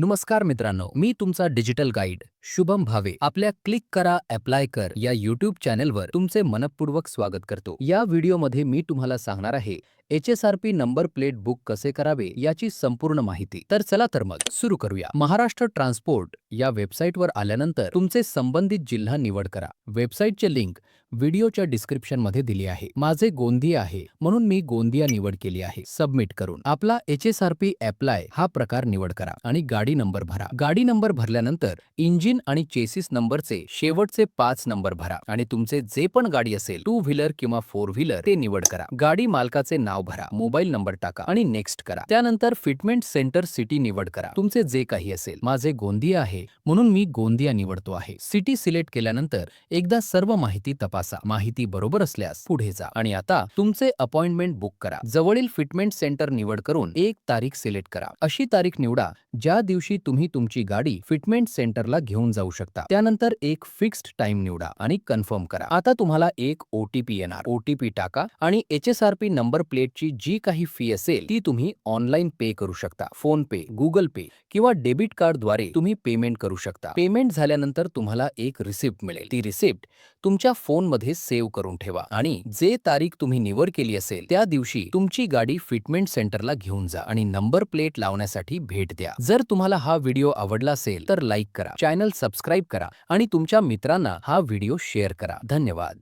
नमस्कार मित्रांनो मी तुमचा डिजिटल गाईड शुभम भावे. आपल्या क्लिक करा अप्लाय कर या युट्यूब चॅनलवर तुमचे मनपूर्वक स्वागत करतो. या व्हिडिओमध्ये मी तुम्हाला सांगणार आहे H S R P number plate book कसे करावे याची संपूर्ण माहिती. तर चला तर मग सुरू करूया. महाराष्ट्र ट्रान्सपोर्ट या वेबसाईटवर आल्यानंतर तुमचे संबंधित जिल्हा निवड करा. वेबसाईटचे लिंक व्हिडिओच्या डिस्क्रिप्शनमध्ये दिली आहे. माझे गोंदिया आहे म्हणून मी गोंदिया निवड केली आहे. सबमिट करून आपला H S R P apply हा प्रकार निवड करा आणि गाडी नंबर भरा. गाडी नंबर भरल्यानंतर इंजिन आणि चेसिस नंबरचे शेवटचे पाच नंबर भरा आणि तुमचे जे पण गाडी असेल टू व्हीलर किंवा फोर व्हीलर ते निवड करा. गाडी मालकाचे नाव भरा मोबाईल नंबर टाका आणि नेक्स्ट करा. त्यानंतर फिटमेंट सेंटर सिटी निवड करा. तुमचे जे काही असेल माझे गोंदिया आहे म्हणून मी गोंदिया निवडतो आहे. सिटी सिलेक्ट केल्यानंतर एकदा सर्व माहिती तपास. माहिती बरोबर असल्यास पुढे जा. आणि आता तुमचे अपॉइंटमेंट बुक करा. जवळील फिटमेंट सेंटर निवड करून एक तारीख सिलेक्ट करा. अशी तारीख निवडा ज्या दिवशी तुम्ही तुमची गाडी फिटमेंट सेंटरला घेऊन जाऊ शकता. त्यानंतर एक फिक्स्ड टाइम निवडा आणि कन्फर्म करा. आता तुम्हाला एक ओटीपी येणार. ओटीपी टाका आणि H S R P number प्लेटची जी काही फी असेल ती तुम्ही ऑनलाईन पे करू शकता. फोन पे गुगल पे किंवा डेबिट कार्डद्वारे तुम्ही पेमेंट करू शकता. पेमेंट झाल्यानंतर तुम्हाला एक रिसिप्ट मिळेल. ती रिसिप्ट तुमच्या फोन फोनमध्ये सेव्ह करून ठेवा आणि जे तारीख तुम्ही निवड केली असेल त्या दिवशी तुमची गाडी फिटमेंट सेंटरला घेऊन जा आणि नंबर प्लेट लावण्यासाठी भेट द्या. जर तुम्हाला हा व्हिडिओ आवडला असेल तर लाईक करा चॅनल सबस्क्राईब करा आणि तुमच्या मित्रांना हा व्हिडिओ शेअर करा. धन्यवाद.